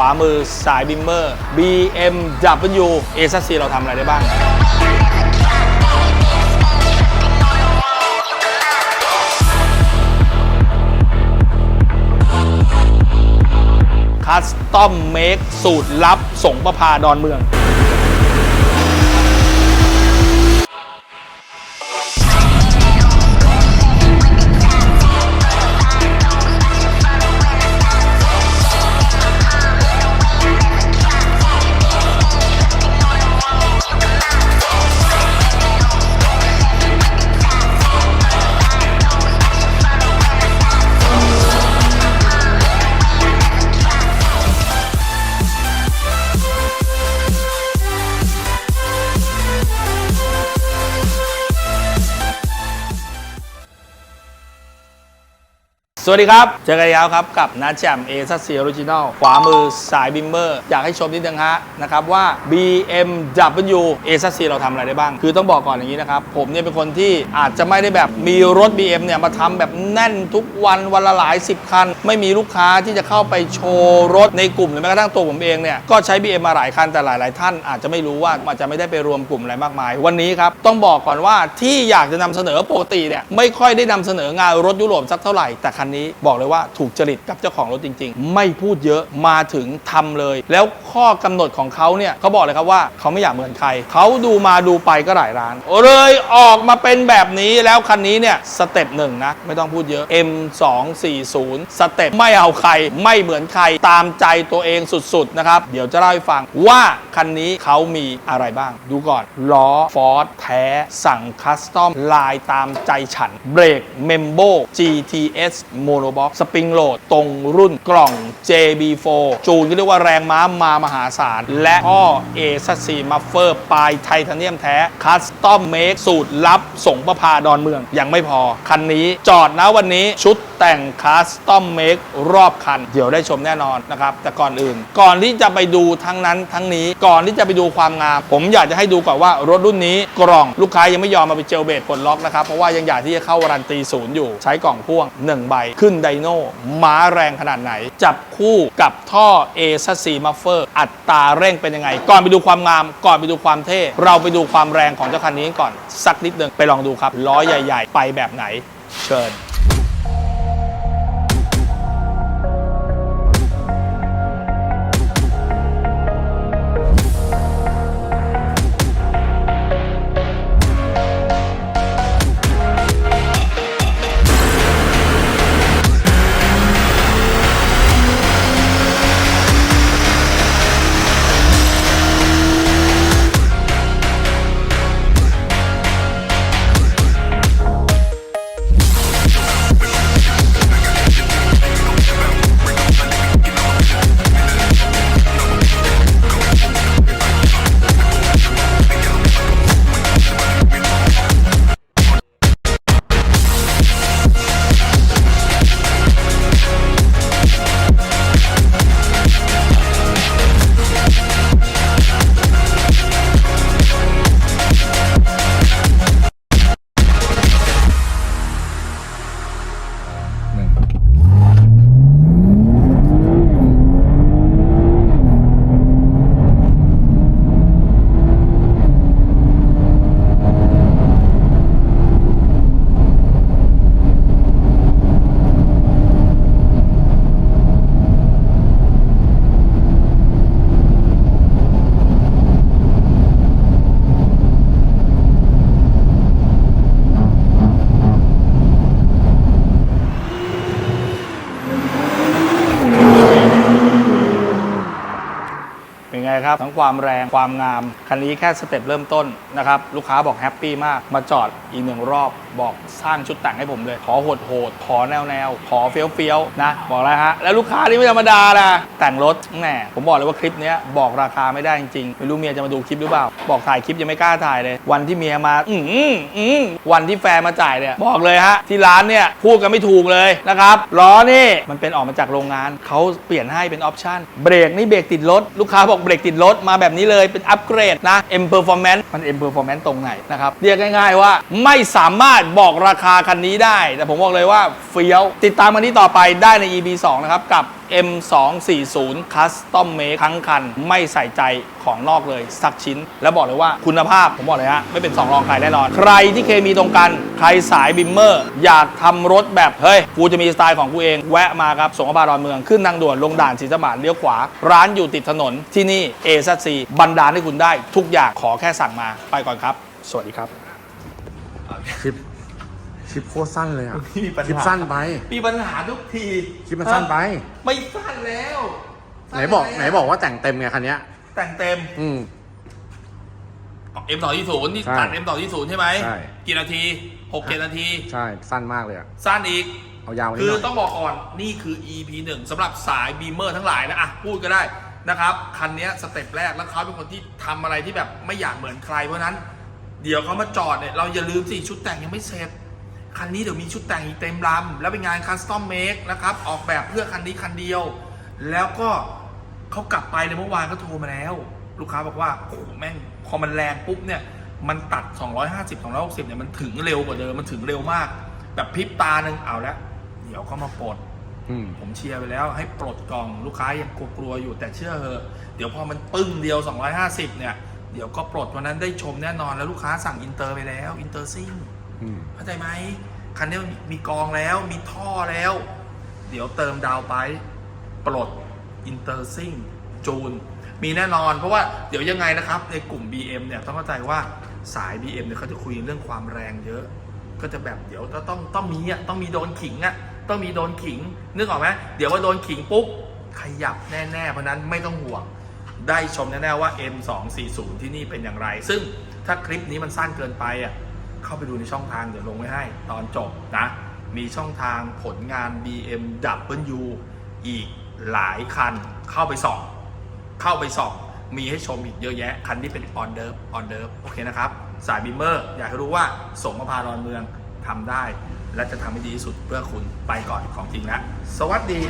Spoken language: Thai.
ขวามือสายบิมเมอร์ BMW A ซัสซีเราทำอะไรได้บ้าง คัสตอมเมคสูตรลับสงประพาดอนเมือง วัสดีครับ เจอกันแล้วครับกับนัดแจมเอซัสซีออริจินอลขวามือสายบิมเบอร์ อยากให้ชมนิดนึงฮะนะครับว่า BMW A ซัสซีเราทำอะไรได้บ้าง คือต้องบอกก่อนอย่างนี้นะครับ ผมเนี่ยเป็นคนที่อาจจะไม่ได้แบบมีรถ BM เนี่ยมาทำแบบแน่นทุกวันวันละหลาย 10 คัน ไม่มีลูกค้าที่จะเข้าไปโชว์รถในกลุ่มหรือแม้กระทั่งตัวผมเองเนี่ยก็ใช้ BM มาหลายคันแต่หลาย ๆ ท่านอาจจะไม่รู้ว่าอาจจะไม่ได้ไปรวมกลุ่มอะไรมากมาย วันนี้ครับต้องบอกก่อนว่าที่อยากจะนำเสนอปกติเนี่ยไม่ค่อยได้นำเสนองานรถยุโรปสักเท่าไหร่แต่คันนี้บอกเลยว่าถูกจริตกับเจ้าของรถจริง ๆ ไม่พูดเยอะมาถึงทำเลย แล้วข้อกำหนดของเขาเนี่ยเขาบอกเลยครับว่าเขาไม่อยากเหมือนใครเขาดูมาดูไปก็หลายร้านเลยออกมาเป็นแบบนี้แล้วคันนี้เนี่ยสเต็ปหนึ่งนะไม่ต้องพูดเยอะ M240 สเต็ปไม่เอาใครไม่เหมือนใครตามใจตัวเองสุดๆนะครับเดี๋ยวจะเล่าให้ฟังว่าคันนี้เขามีอะไรบ้าง ดูก่อนล้อฟอร์ดแท้สั่งคัสตอมลายตามใจฉันเบรกเมมโบ GTS Monobox สปริงโหลดตรงรุ่นกล่อง JB4 จูนก็เรียกว่าแรงม้ามามหาศาล และท่อ A ซัสซีมัฟเฟอร์ปลายไทเทเนียมแท้คัสตอมเมคสูตรลับส่งประพาดอนเมือง ยังไม่พอ คันนี้จอดนะวันนี้ชุดแต่งคัสตอมเมครอบคัน เดี๋ยวได้ชมแน่นอนนะครับ แต่ก่อนอื่น ก่อนที่จะไปดูทั้งนั้นทั้งนี้ก่อนที่จะไปดูความงาม ผมอยากจะให้ดูก่อนว่ารถรุ่นนี้กล่องลูกค้ายังไม่ยอมมาไปเจลเบรกปลดล็อกนะครับเพราะว่ายังอยากที่จะเข้าวารันตีศูนย์อยู่ใช้กล่องพ่วง 1 ใบขึ้นไดโน่ม้าแรงขนาดไหน จับคู่กับท่อ A ซัสซีมัฟเฟอร์อัตราเร่งเป็นยังไง ก่อนไปดูความงาม ก่อนไปดูความเท่ เราไปดูความแรงของเจ้าคันนี้ก่อน สักนิดหนึ่งไปลองดูครับ ล้อใหญ่ ๆ ไปแบบไหน เชิญ นไงครับ ทั้งความแรงความงาม คันนี้แค่สเต็ปเริ่มต้นนะครับ ลูกค้าบอกแฮปปี้มาก มาจอดอีกหนึ่งรอบบอกสร้างชุดแต่งให้ผมเลย ขอโหดโหดๆขอแนวแนวๆขอเฟี้ยวเฟี้ยวๆนะ บอกแล้วฮะ แล้วลูกค้านี่ไม่ธรรมดานะแต่งรถแหมผมบอกเลยว่าคลิปนี้บอกราคาไม่ได้จริงๆไม่รู้เมียจะมาดูคลิปหรือเปล่า บอกถ่ายคลิปยังไม่กล้าถ่ายเลย วันที่เมียมา อืมอืมวันที่แฟนมาจ่ายเนี่ยบอกเลยฮะที่ร้านเนี่ยพูดกันไม่ถูกเลยนะครับล้อนี่มันเป็นออกมาจากโรงงานเขาเปลี่ยนให้เป็นออปชั่นเบรกนี่เบรกติดรถลูกค้าบอกเบรกติดรถมาแบบนี้เลยเป็นอัปเกรดนะ M Performance มัน M Performance ตรงไหนนะครับ เรียกง่ายๆว่าไม่สามารถบอกราคาคันนี้ได้ แต่ผมบอกเลยว่าเฟี้ยว ติดตามมันนี้ต่อไปได้ใน EP 2 นะครับกับ M240 Custom Make ทั้งคัน ไม่ใส่ใจของนอกเลย สักชิ้น แล้วบอกเลยว่าคุณภาพ ผมบอกเลยฮะ ไม่เป็นสองรองใครแน่นอน ใครที่เคมีตรงกัน ใครสายบิมเมอร์ อยากทำรถแบบ เฮ้ย กูจะมีสไตล์ของกูเอง แวะมาครับ สงขลาดอนเมือง ขึ้นทางด่วนลงด่านศรีสมานเลี้ยวขวา ร้านอยู่ติดถนนที่นี่ a อ c บรรดาลให้คุณได้ ทุกอย่างขอแค่สั่งมาไปก่อนครับ สวัสดีครับ คลิปคลิปโคตรสั้นเลยอะมีปัญหา คลิปสั้นไป มีปัญหาทุกทีคลิปมันสั้นไป ไม่สั้นแล้วไหนบอกไหนบอกว่าแต่งเต็มไงคันเนี้ย แต่งเต็มอืม เอ็มต่อที่ศูนย์นี่ใช่ตัดเอ็มต่อที่ศูนย์ใช่ไหมใช่ กี่นาทีหกเจ็ดนาที ใช่สั้นมากเลยอะ สั้นอีก เอายาวกว่าคืนี้อหน่อย ต้องบอกก่อนนี่คือ EP 1สำหรับสายบีมเมอร์ทั้งหลายนะอะพูดก็ได้นะครับ คันเนี้ยสเต็ปแรกแล้วเขาเป็นคนที่ทำอะไรที่แบบไม่อยากเหมือนใครเพราะฉะนั้น เดี๋ยวเขามาจอดเนี่ยเราอย่าลืมสิชุดแต่งยังไม่เสร็จ คันนี้เดี๋ยวมีชุดแต่งอีกเต็มลำแล้วเป็นงานคัสตอมเมคนะครับ ออกแบบเพื่อคันนี้คันเดียว แล้วก็เขากลับไปเลยเมื่อวานก็โทรมาแล้ว ลูกค้าบอกว่าโอ้โหแม่งพอมันแรงปุ๊บเนี่ยมันตัด 250 260เนี่ยมันถึงเร็วกว่าเดิมมันถึงเร็วมาก แบบพริบตาหนึ่งเอาแล้วเดี๋ยวเขามาปลดอืมผมเชียร์ไปแล้วให้ปลดกล่องลูกค้ายังกลัวๆอยู่แต่เชื่อเถอะเดี๋ยวพอมันปึ้งเดียว 250 เนี่ย เดี๋ยวก็ปลดวันนั้นได้ชมแน่นอนแล้วลูกค้าสั่งอินเตอร์ไปแล้วอินเตอร์ซิ่งอืม เข้าใจไหมคันนี้มีกองแล้วมีท่อแล้ว เดี๋ยวเติมดาวไป ปลดอินเตอร์ซิ่งจูน มีแน่นอน เพราะว่าเดี๋ยวยังไงนะครับ ในกลุ่ม BM เนี่ยต้องเข้าใจว่าสาย BM เนี่ยเขาจะคุยเรื่องความแรงเยอะ ก็จะแบบเดี๋ยวต้องต้องต้องมีอะต้องมีโดนขิงอะต้องมีโดนขิง นึกออกไหมเดี๋ยวว่าโดนขิงปุ๊บขยับแน่ๆ เพราะฉะนั้นไม่ต้องห่วง ได้ชมแน่ๆว่า M240 ที่นี่เป็นอย่างไร ซึ่งถ้าคลิปนี้มันสั้นเกินไปอะ เข้าไปดูในช่องทางเดี๋ยวลงไว้ให้ตอนจบนะ มีช่องทางผลงาน BMW อีกหลายคันเข้าไปส่อง เข้าไปส่อง มีให้ชมอีกเยอะแยะ คันที่เป็นออนเดิร์ฟออนเดิร์ฟโอเคนะครับ สายบิมเมอร์อยากให้รู้ว่าสมมาพาดอนเมืองทำได้ และจะทำให้ดีที่สุดเพื่อคุณไปก่อนของจริงแล้ว สวัสดี